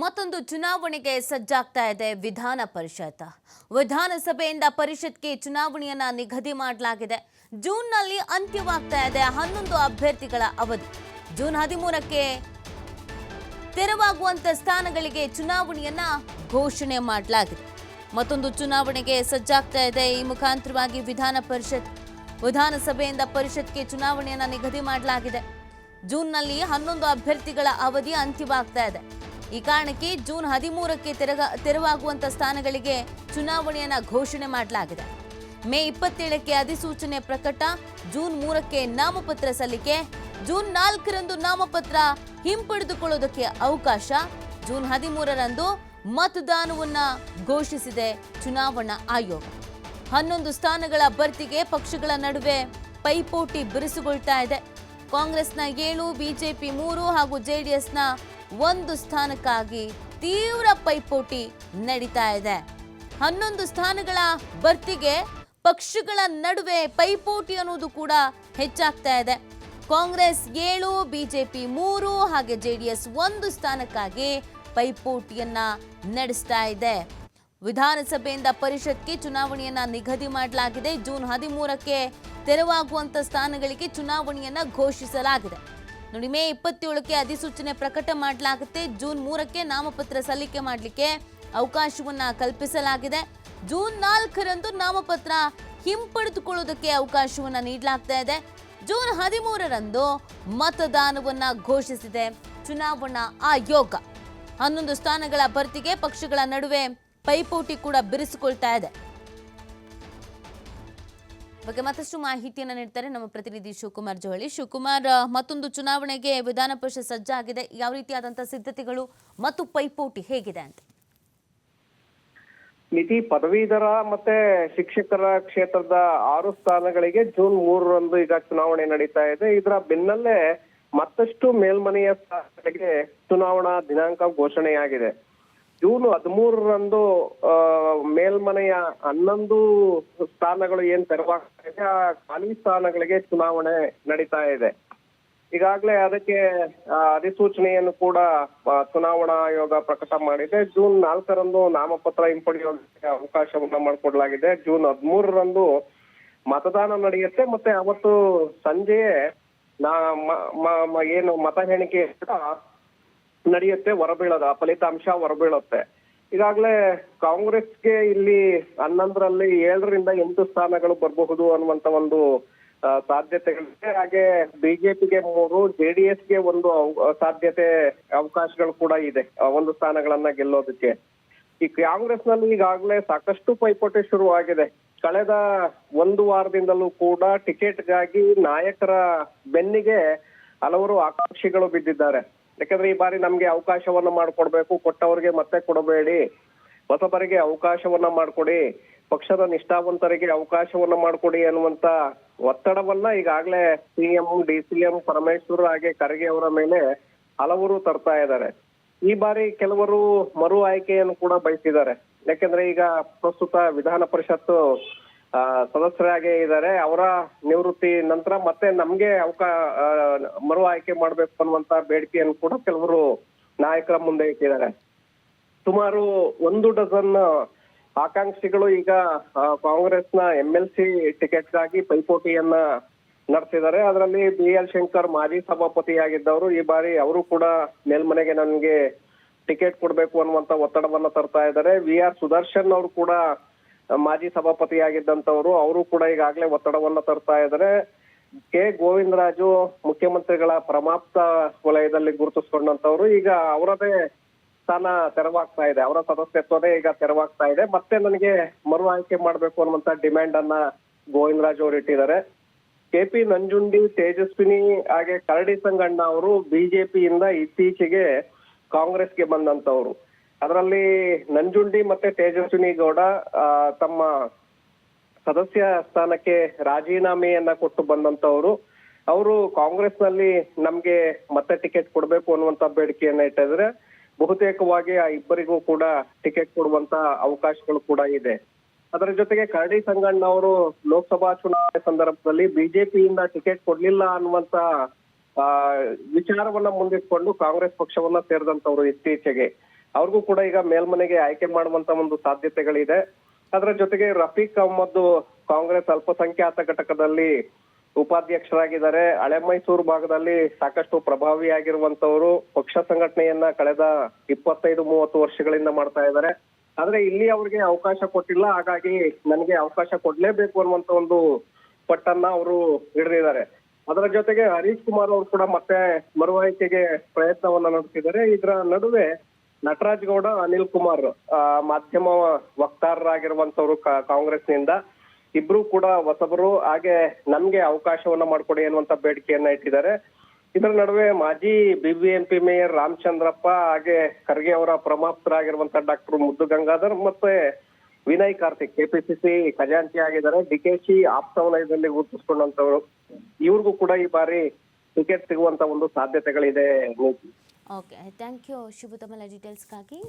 ಮತ್ತೊಂದು ಚುನಾವಣೆಗೆ ಸಜ್ಜಾಗ್ತಾ ಇದೆ ವಿಧಾನ ಪರಿಷತ್. ವಿಧಾನಸಭೆಯಿಂದ ಪರಿಷತ್ಗೆ ಚುನಾವಣೆಯನ್ನ ನಿಗದಿ ಮಾಡಲಾಗಿದೆ. ಜೂನ್ನಲ್ಲಿ ಅಂತ್ಯವಾಗ್ತಾ ಇದೆ ಹನ್ನೊಂದು ಅಭ್ಯರ್ಥಿಗಳ ಅವಧಿ. ಜೂನ್ ಹದಿಮೂರಕ್ಕೆ ತೆರವಾಗುವಂತ ಸ್ಥಾನಗಳಿಗೆ ಚುನಾವಣೆಯನ್ನ ಘೋಷಣೆ ಮಾಡಲಾಗಿದೆ. ಮತ್ತೊಂದು ಚುನಾವಣೆಗೆ ಸಜ್ಜಾಗ್ತಾ ಇದೆ ಈ ಮುಖಾಂತರವಾಗಿ ವಿಧಾನ ಪರಿಷತ್. ವಿಧಾನಸಭೆಯಿಂದ ಪರಿಷತ್ಗೆ ಚುನಾವಣೆಯನ್ನ ನಿಗದಿ ಮಾಡಲಾಗಿದೆ. ಜೂನ್ನಲ್ಲಿ ಹನ್ನೊಂದು ಅಭ್ಯರ್ಥಿಗಳ ಅವಧಿ ಅಂತ್ಯವಾಗ್ತಾ ಇದೆ. ಈ ಕಾರಣಕ್ಕೆ ಜೂನ್ ಹದಿಮೂರಕ್ಕೆ ತೆರಗ ತೆರವಾಗುವಂತ ಸ್ಥಾನಗಳಿಗೆ ಚುನಾವಣೆಯನ್ನ ಘೋಷಣೆ ಮಾಡಲಾಗಿದೆ. ಮೇ ಇಪ್ಪತ್ತೇಳಕ್ಕೆ ಅಧಿಸೂಚನೆ ಪ್ರಕಟ, ಜೂನ್ ಮೂರಕ್ಕೆ ನಾಮಪತ್ರ ಸಲ್ಲಿಕೆ, ಜೂನ್ ನಾಲ್ಕರಂದು ನಾಮಪತ್ರ ಹಿಂಪಡೆದುಕೊಳ್ಳೋದಕ್ಕೆ ಅವಕಾಶ, ಜೂನ್ ಹದಿಮೂರರಂದು ಮತದಾನವನ್ನ ಘೋಷಿಸಿದೆ ಚುನಾವಣಾ ಆಯೋಗ. ಹನ್ನೊಂದು ಸ್ಥಾನಗಳ ಭರ್ತಿಗೆ ಪಕ್ಷಗಳ ನಡುವೆ ಪೈಪೋಟಿ ಬಿರುಸುಗೊಳ್ತಾ ಇದೆ. ಕಾಂಗ್ರೆಸ್ನ ಏಳು, ಬಿಜೆಪಿ ಮೂರು ಹಾಗೂ ಜೆಡಿಎಸ್ನ ಒಂದು ಸ್ಥಾನಕ್ಕಾಗಿ ತೀವ್ರ ಪೈಪೋಟಿ ನಡೀತಾ ಇದೆ. ಹನ್ನೊಂದು ಸ್ಥಾನಗಳ ಭರ್ತಿಗೆ ಪಕ್ಷಗಳ ನಡುವೆ ಪೈಪೋಟಿ ಅನ್ನೋದು ಕೂಡ ಹೆಚ್ಚಾಗ್ತಾ ಇದೆ. ಕಾಂಗ್ರೆಸ್ ಏಳು, ಬಿಜೆಪಿ ಮೂರು, ಹಾಗೆ ಜೆಡಿಎಸ್ ಒಂದು ಸ್ಥಾನಕ್ಕಾಗಿ ಪೈಪೋಟಿಯನ್ನ ನಡೆಸ್ತಾ ಇದೆ. ವಿಧಾನಸಭೆಯಿಂದ ಪರಿಷತ್ಗೆ ಚುನಾವಣೆಯನ್ನ ನಿಗದಿ ಮಾಡಲಾಗಿದೆ. ಜೂನ್ ಹದಿಮೂರಕ್ಕೆ ತೆರವಾಗುವಂತ ಸ್ಥಾನಗಳಿಗೆ ಚುನಾವಣೆಯನ್ನ ಘೋಷಿಸಲಾಗಿದೆ. ನೋಡಿ, ಮೇ ಇಪ್ಪತ್ತೇಳಕ್ಕೆ ಅಧಿಸೂಚನೆ ಪ್ರಕಟ ಮಾಡಲಾಗುತ್ತೆ. ಜೂನ್ ಮೂರಕ್ಕೆ ನಾಮಪತ್ರ ಸಲ್ಲಿಕೆ ಮಾಡಲಿಕ್ಕೆ ಅವಕಾಶವನ್ನ ಕಲ್ಪಿಸಲಾಗಿದೆ. ಜೂನ್ ನಾಲ್ಕರಂದು ನಾಮಪತ್ರ ಹಿಂಪಡೆದುಕೊಳ್ಳೋದಕ್ಕೆ ಅವಕಾಶವನ್ನ ನೀಡಲಾಗ್ತಾ ಇದೆ. ಜೂನ್ ಹದಿಮೂರರಂದು ಮತದಾನವನ್ನ ಘೋಷಿಸಿದೆ. ಚುನಾವಣಾ ಆಯೋಗ. ಹನ್ನೊಂದು ಸ್ಥಾನಗಳ ಭರ್ತಿಗೆ ಪಕ್ಷಗಳ ನಡುವೆ ಪೈಪೋಟಿ ಕೂಡ ಬಿರಿಸಿಕೊಳ್ತಾ ಇದೆ. ಬಗ್ಗೆ ಮತ್ತಷ್ಟು ಮಾಹಿತಿಯನ್ನು ನೀಡ್ತಾರೆ ನಮ್ಮ ಪ್ರತಿನಿಧಿ ಶಿವಕುಮಾರ್ ಜೋಹಳಿ ಶಿವಕುಮಾರ್ ಮತ್ತೊಂದು ಚುನಾವಣೆಗೆ ವಿಧಾನ ಪರಿಷತ್ ಸಜ್ಜಾಗಿದೆ ಯಾವ ರೀತಿಯಾದಂತಹ ಸಿದ್ಧತೆಗಳು ಮತ್ತು ಪೈಪೋಟಿ ಹೇಗಿದೆ ಅಂತ? ಮಿತಿ ಪದವೀಧರ ಮತ್ತೆ ಶಿಕ್ಷಕರ ಕ್ಷೇತ್ರದ ಆರು ಸ್ಥಾನಗಳಿಗೆ ಜೂನ್ ಮೂರರಂದು ಈಗ ಚುನಾವಣೆ ನಡೀತಾ ಇದೆ. ಇದರ ಬೆನ್ನಲ್ಲೇ ಮತ್ತಷ್ಟು ಮೇಲ್ಮನೆಯ ಸ್ಥಾನಗಳಿಗೆ ಚುನಾವಣಾ ದಿನಾಂಕ ಘೋಷಣೆಯಾಗಿದೆ. ಜೂನ್ ಹದಿಮೂರರಂದು ಮೇಲ್ಮನೆಯ ಹನ್ನೊಂದು ಸ್ಥಾನಗಳು ಏನ್ ತೆರವಾಗ್ತಾ ಆ ಖಾಲಿ ಸ್ಥಾನಗಳಿಗೆ ಚುನಾವಣೆ ನಡೀತಾ ಇದೆ. ಈಗಾಗಲೇ ಅದಕ್ಕೆ ಅಧಿಸೂಚನೆಯನ್ನು ಕೂಡ ಚುನಾವಣಾ ಆಯೋಗ ಪ್ರಕಟ ಮಾಡಿದೆ. ಜೂನ್ ನಾಲ್ಕರಂದು ನಾಮಪತ್ರ ಹಿಂಪಡೆಯೋದಕ್ಕೆ ಅವಕಾಶವನ್ನ ಮಾಡಿಕೊಡ್ಲಾಗಿದೆ. ಜೂನ್ ಹದಿಮೂರರಂದು ಮತದಾನ ನಡೆಯುತ್ತೆ. ಮತ್ತೆ ಅವತ್ತು ಸಂಜೆಯೇ ನಾ ಏನು ಮತ ಎಣಿಕೆ ನಡೆಯುತ್ತೆ, ಹೊರಬೀಳೋದು ಆ ಫಲಿತಾಂಶ ಹೊರಬೀಳುತ್ತೆ. ಈಗಾಗಲೇ ಕಾಂಗ್ರೆಸ್ಗೆ ಇಲ್ಲಿ ಹನ್ನೊಂದರಲ್ಲಿ ಏಳರಿಂದ ಎಂಟು ಸ್ಥಾನಗಳು ಬರಬಹುದು ಅನ್ನುವಂತ ಒಂದು ಸಾಧ್ಯತೆಗಳಿದೆ. ಹಾಗೆ ಬಿಜೆಪಿಗೆ ಮೂರು, ಜೆಡಿಎಸ್ಗೆ ಒಂದು ಸಾಧ್ಯತೆ ಅವಕಾಶಗಳು ಕೂಡ ಇದೆ ಒಂದು ಸ್ಥಾನಗಳನ್ನ ಗೆಲ್ಲೋದಕ್ಕೆ. ಈ ಕಾಂಗ್ರೆಸ್ನಲ್ಲಿ ಈಗಾಗಲೇ ಸಾಕಷ್ಟು ಪೈಪೋಟಿ ಶುರುವಾಗಿದೆ. ಕಳೆದ ಒಂದು ವಾರದಿಂದಲೂ ಕೂಡ ಟಿಕೆಟ್ಗಾಗಿ ನಾಯಕರ ಬೆನ್ನಿಗೆ ಹಲವರು ಆಕಾಂಕ್ಷಿಗಳು ಬಿದ್ದಿದ್ದಾರೆ. ಯಾಕಂದ್ರೆ ಈ ಬಾರಿ ನಮ್ಗೆ ಅವಕಾಶವನ್ನ ಮಾಡ್ಕೊಡ್ಬೇಕು, ಕೊಟ್ಟವರಿಗೆ ಮತ್ತೆ ಕೊಡಬೇಡಿ. ಹೊಸಬರಿಗೆ ಅವಕಾಶವನ್ನ ಮಾಡ್ಕೊಡಿ. ಪಕ್ಷದ ನಿಷ್ಠಾವಂತರಿಗೆ ಅವಕಾಶವನ್ನ ಮಾಡ್ಕೊಡಿ ಅನ್ನುವಂತ ಒತ್ತಡವನ್ನ ಈಗಾಗಲೇ ಸಿಎಂ ಡಿ ಸಿಎಂ ಪರಮೇಶ್ವರ್ ಹಾಗೆ ಖರ್ಗೆ ಅವರ ಮೇಲೆ ಹಲವರು ತರ್ತಾ ಇದ್ದಾರೆ. ಈ ಬಾರಿ ಕೆಲವರು ಮರು ಆಯ್ಕೆಯನ್ನು ಕೂಡ ಬಯಸಿದ್ದಾರೆ. ಯಾಕಂದ್ರೆ ಈಗ ಪ್ರಸ್ತುತ ವಿಧಾನ ಪರಿಷತ್ತು ಸದಸ್ಯರಾಗೇ ಇದ್ದಾರೆ ಅವರ ನಿವೃತ್ತಿ ನಂತರ ಮತ್ತೆ ನಮ್ಗೆ ಅವಕಾ ಮರು ಆಯ್ಕೆ ಮಾಡ್ಬೇಕು ಅನ್ನುವಂತ ಬೇಡಿಕೆಯನ್ನು ಕೂಡ ಕೆಲವರು ನಾಯಕರ ಮುಂದೆ ಇಟ್ಟಿದ್ದಾರೆ. ಸುಮಾರು ಒಂದು ಡಜನ್ ಆಕಾಂಕ್ಷಿಗಳು ಈಗ ಕಾಂಗ್ರೆಸ್ನ ಎಂ ಎಲ್ ಸಿ ಟಿಕೆಟ್ಗಾಗಿ ಪೈಪೋಟಿಯನ್ನ ನಡೆಸಿದ್ದಾರೆ. ಅದರಲ್ಲಿ ಬಿ ಎಲ್ ಶಂಕರ್ ಮಾಜಿ ಸಭಾಪತಿಯಾಗಿದ್ದವರು, ಈ ಬಾರಿ ಅವರು ಕೂಡ ಮೇಲ್ಮನೆಗೆ ನನಗೆ ಟಿಕೆಟ್ ಕೊಡಬೇಕು ಅನ್ನುವಂತ ಒತ್ತಡವನ್ನ ತರ್ತಾ ಇದ್ದಾರೆ. ವಿ ಆರ್ ಸುದರ್ಶನ್ ಅವರು ಕೂಡ ಮಾಜಿ ಸಭಾಪತಿಯಾಗಿದ್ದಂತವರು ಅವರು ಕೂಡ ಈಗಾಗಲೇ ಒತ್ತಡವನ್ನ ತರ್ತಾ ಇದ್ದಾರೆ. ಕೆ. ಗೋವಿಂದರಾಜು ಮುಖ್ಯಮಂತ್ರಿಗಳ ಪ್ರಮಾಪ್ತ ವಲಯದಲ್ಲಿ ಗುರುತಿಸ್ಕೊಂಡಂತವ್ರು ಈಗ ಅವರದೇ ಸ್ಥಾನ ತೆರವಾಗ್ತಾ ಇದೆ. ಅವರ ಸದಸ್ಯತ್ವದೇ ಈಗ ತೆರವಾಗ್ತಾ ಇದೆ. ಮತ್ತೆ ನನಗೆ ಮರು ಆಯ್ಕೆ ಮಾಡಬೇಕು ಅನ್ನುವಂತ ಡಿಮ್ಯಾಂಡ್ ಅನ್ನ ಗೋವಿಂದರಾಜು ಅವರು ಇಟ್ಟಿದ್ದಾರೆ. ಕೆಪಿ ನಂಜುಂಡಿ, ತೇಜಸ್ವಿನಿ ಹಾಗೆ ಕರಡಿ ಸಂಗಣ್ಣ ಅವರು ಬಿಜೆಪಿಯಿಂದ ಇತ್ತೀಚೆಗೆ ಕಾಂಗ್ರೆಸ್ಗೆ ಬಂದಂತವ್ರು ಅದರಲ್ಲಿ ನಂಜುಂಡಿ ಮತ್ತೆ ತೇಜಸ್ವಿನಿ ಗೌಡ ತಮ್ಮ ಸದಸ್ಯ ಸ್ಥಾನಕ್ಕೆ ರಾಜೀನಾಮೆಯನ್ನ ಕೊಟ್ಟು ಬಂದಂತವರು ಅವರು ಕಾಂಗ್ರೆಸ್ನಲ್ಲಿ ನಮ್ಗೆ ಮತ್ತೆ ಟಿಕೆಟ್ ಕೊಡ್ಬೇಕು ಅನ್ನುವಂತ ಬೇಡಿಕೆಯನ್ನ ಇಟ್ಟಿದ್ರೆ ಬಹುತೇಕವಾಗಿ ಆ ಇಬ್ಬರಿಗೂ ಕೂಡ ಟಿಕೆಟ್ ಕೊಡುವಂತ ಅವಕಾಶಗಳು ಕೂಡ ಇದೆ. ಅದರ ಜೊತೆಗೆ ಕರಡಿ ಸಂಗಣ್ಣ ಅವರು ಲೋಕಸಭಾ ಚುನಾವಣೆ ಸಂದರ್ಭದಲ್ಲಿ ಬಿಜೆಪಿಯಿಂದ ಟಿಕೆಟ್ ಕೊಡ್ಲಿಲ್ಲ ಅನ್ನುವಂತ ಆ, ವಿಚಾರವನ್ನ ಮುಂದಿಟ್ಕೊಂಡು ಕಾಂಗ್ರೆಸ್ ಪಕ್ಷವನ್ನ ಸೇರಿದಂತವ್ರು ಇತ್ತೀಚೆಗೆ. ಅವ್ರಿಗೂ ಕೂಡ ಈಗ ಮೇಲ್ಮನೆಗೆ ಆಯ್ಕೆ ಮಾಡುವಂತ ಒಂದು ಸಾಧ್ಯತೆಗಳಿದೆ. ಅದರ ಜೊತೆಗೆ ರಫೀಕ್ ಅಹಮ್ಮದ್ ಕಾಂಗ್ರೆಸ್ ಅಲ್ಪಸಂಖ್ಯಾತ ಘಟಕದಲ್ಲಿ ಉಪಾಧ್ಯಕ್ಷರಾಗಿದ್ದಾರೆ. ಹಳೆ ಮೈಸೂರು ಭಾಗದಲ್ಲಿ ಸಾಕಷ್ಟು ಪ್ರಭಾವಿಯಾಗಿರುವಂತವರು ಪಕ್ಷ ಸಂಘಟನೆಯನ್ನ ಕಳೆದ ಇಪ್ಪತ್ತೈದು ಮೂವತ್ತು ವರ್ಷಗಳಿಂದ ಮಾಡ್ತಾ ಇದ್ದಾರೆ. ಆದ್ರೆ ಇಲ್ಲಿ ಅವ್ರಿಗೆ ಅವಕಾಶ ಕೊಟ್ಟಿಲ್ಲ. ಹಾಗಾಗಿ ನನಗೆ ಅವಕಾಶ ಕೊಡ್ಲೇಬೇಕು ಅನ್ನುವಂತ ಒಂದು ಪಟ್ಟನ್ನ ಅವರು ಹಿಡಿದಿದ್ದಾರೆ. ಅದರ ಜೊತೆಗೆ ಹರೀಶ್ ಕುಮಾರ್ ಅವರು ಕೂಡ ಮತ್ತೆ ಮರು ಆಯ್ಕೆಗೆ ಪ್ರಯತ್ನವನ್ನ ನಡೆಸಿದ್ದಾರೆ. ಇದರ ನಡುವೆ ನಟರಾಜ್ ಗೌಡ, ಅನಿಲ್ ಕುಮಾರ್ ಮಾಧ್ಯಮ ವಕ್ತಾರರಾಗಿರುವಂತವರು ಕಾಂಗ್ರೆಸ್ನಿಂದ ಇಬ್ರು ಕೂಡ ಹೊಸಬರು. ಹಾಗೆ ನಮ್ಗೆ ಅವಕಾಶವನ್ನ ಮಾಡಿಕೊಡಿ ಅನ್ನುವಂತ ಬೇಡಿಕೆಯನ್ನ ಇಟ್ಟಿದ್ದಾರೆ. ಇದರ ನಡುವೆ ಮಾಜಿ ಬಿಬಿಎಂಪಿ ಮೇಯರ್ ರಾಮಚಂದ್ರಪ್ಪ ಹಾಗೆ ಖರ್ಗೆ ಅವರ ಪ್ರಮಾಪ್ತರಾಗಿರುವಂತ ಡಾಕ್ಟರ್ ಮುದ್ದು ಗಂಗಾಧರ್ ಮತ್ತೆ ವಿನಯ್ ಕಾರ್ತಿಕ್ ಕೆಪಿಸಿಸಿ ಖಜಾಂಚಿ ಆಗಿದ್ದಾರೆ. ಡಿಕೆಶಿ ಆಪ್ತವಲಯದಲ್ಲಿ ಗುರುತಿಸಿಕೊಂಡಂತವ್ರು ಇವ್ರಿಗೂ ಕೂಡ ಈ ಬಾರಿ ಟಿಕೆಟ್ ಸಿಗುವಂತ ಒಂದು ಸಾಧ್ಯತೆಗಳಿದೆ. ಓಕೆ ಥ್ಯಾಂಕ್ ಯು ಶಿವು ತಮ್ಮೆಲ್ಲ ಡೀಟೇಲ್ಸ್ಗಾಗಿ